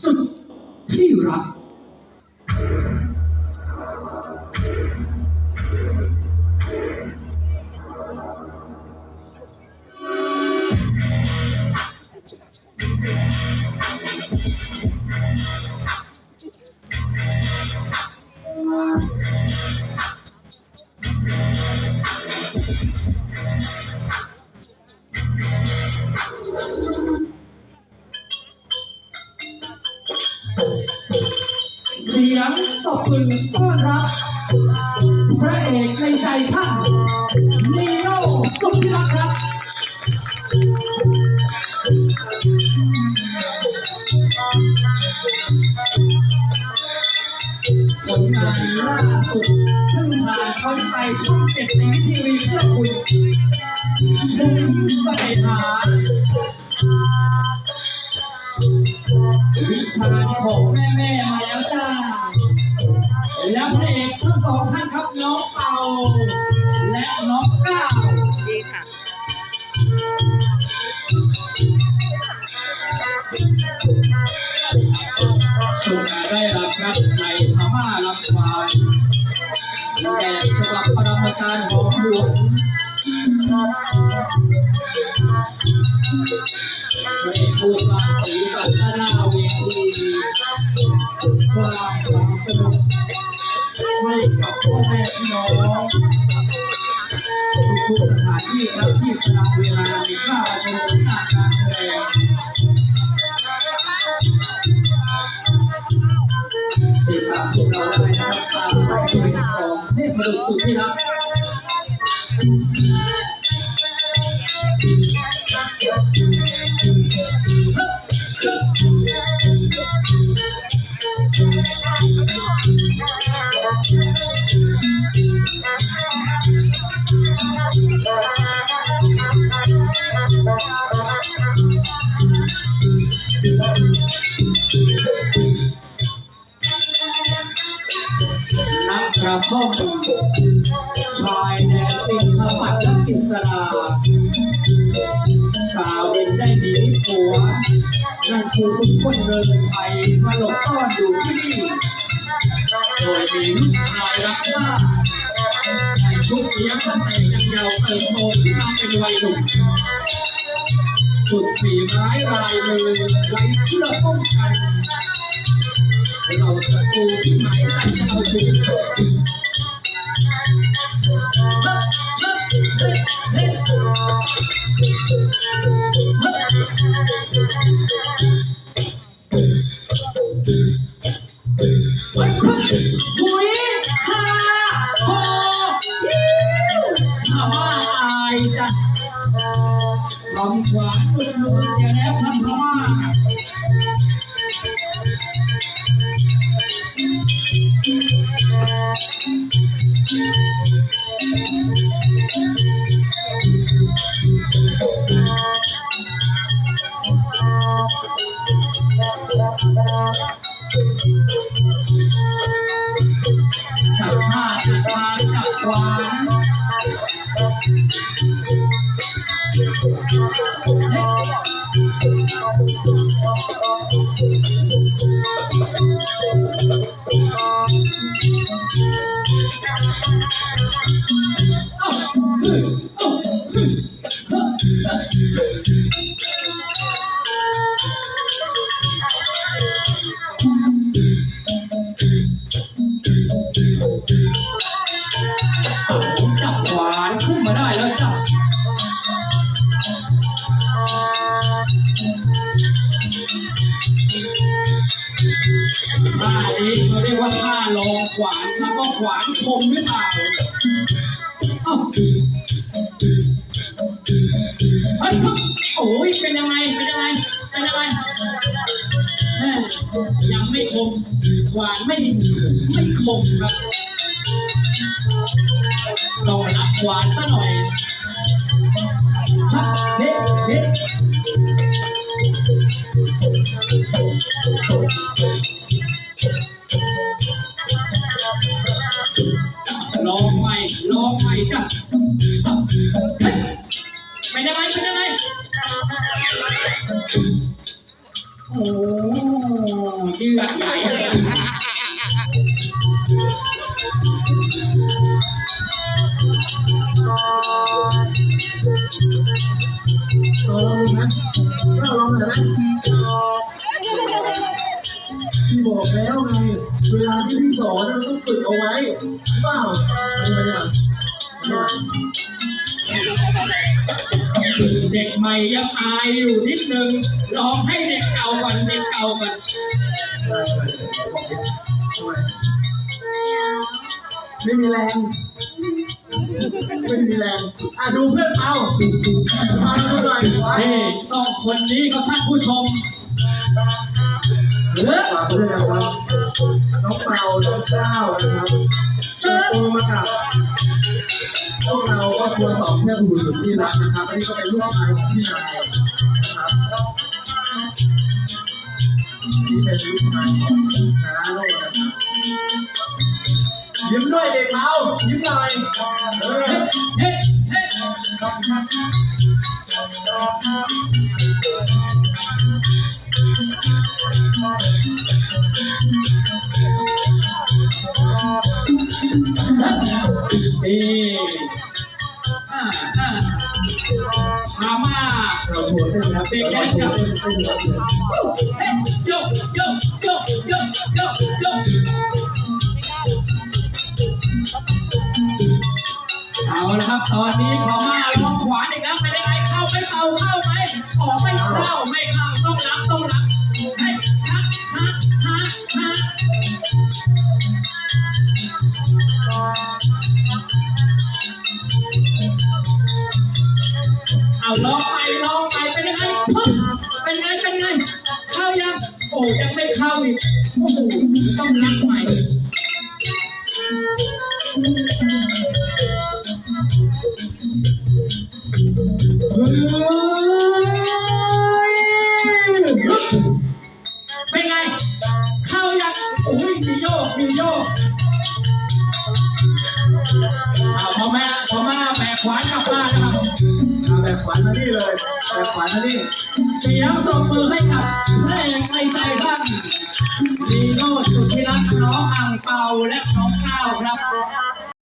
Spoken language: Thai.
สุดที่รัก เสียงตบมือต้อนรับ พระเอกในใจท่านนีโน่สุดที่รักครับผลงานล่าสุดเพิ่งผ่านเข้าไปช่องเจ็ดสีทีวีเพื่อคุณภูมิเสน่หา ชาของแม่แม่มาแล้วจ้า แล้วพระเอกทั้งสองท่านครับน้องเป่าและน้องก้าวดีค่ะสุดได้รับครับในพม่าลำพานแต่ฉบับปรมาจารย์ของหลวง ที่ครับที่สละเวลาในค่าชมผลงาการแสดงติดตามพวกเราได้นะครับตามรายการของเทพบุตรสุดที่รัก นักกระท่อมชายแดนตินพมัดและอิสราข่าวเด่นได้หนีผัวนั่นคือคุณคนเริงชัยมาหลบซ่อนอยู่ที่นี่โดยมีลูกชายรักชาติ ในชุดเลี้ยงตั้งแต่ยังเยาว์เติบโตขึ้นมาเป็นวัยหนุ่มสุดฝีไม้ลายมือไร้เพื่อป้องกันเราจะดูที่หมายใจเราชีวิตเชิดเชิดเฮ้เฮ้เท่านี้เขาเรียกว่าท่าลองขวานแล้วก็ขวานคมหรือเปล่าเอ้าเฮ้ยโอ้ยเป็นยังไงเป็นยังไงเป็นยังไงแม่ยังไม่คมขวานไม่ไม่คมครับต้องรับขวานซะหน่อยชักเด็กเด็ก เดือดใหญ่เลยเออนะลองนะพี่บอกแล้วไง เวลาที่พี่สอนเราต้องฝึกเอาไว้เปล่าอะไรอะ เด็กใหม่ยังอายอยู่นิดนึงลองให้เด็กเก่าก่อนเด็กเก่าก่อนไม่มีแรง ไม่มีแรง อะดูเพื่อนเอามาดูหน่อยนี่ต้องคนนี้ครับท่านผู้ชมเฮ้ยฝากด้วยนะครับน้องเปาน้องเก้านะครับ เชิญตัวมากับพวกเราก็ควรตอบแค่บุญสุดที่รักนะครับอันนี้ก็เป็นลูกชายของพี่นายนะครับนี่เป็นลูกชายของน้าโลกนะครับยิ้มด้วยเด็กเรายิ้มหน่อยเออเฮ้ยเฮ้ย นี่อ่าอ่าพามาเราชวนเต้นนะเราชวเต้นเต้นครับโยโยโยโยโยโยเอาละครับตอนนี้พอมาลองขวานอีกแล้วเป็นยังไงเข้าไม่เข้าเข้าไหมออกไม่เข้าไม่เข้าต้องรับต้องรับให้ เอาลองไปลองไปเป็นยังไงปึ๊บเป็นไงเป็นไง เข้ายังโอ้ยังไม่เข้าอีกโอ้โหต้องนับใหม่เฮ้ยเป็นไง เข้ายังโอ้ยมีโยกมีโยกเอาพ่อแม่พ่อแม่แบกขวานกลับบ้าน บเอาแต่ขวัญมานี่เลยแบบขวัญมานี่เสียงตบมือให้กับเพลงในใจท่านดีโน่สุดที่รักน้องอ่างเปาและน้องก้าวครับ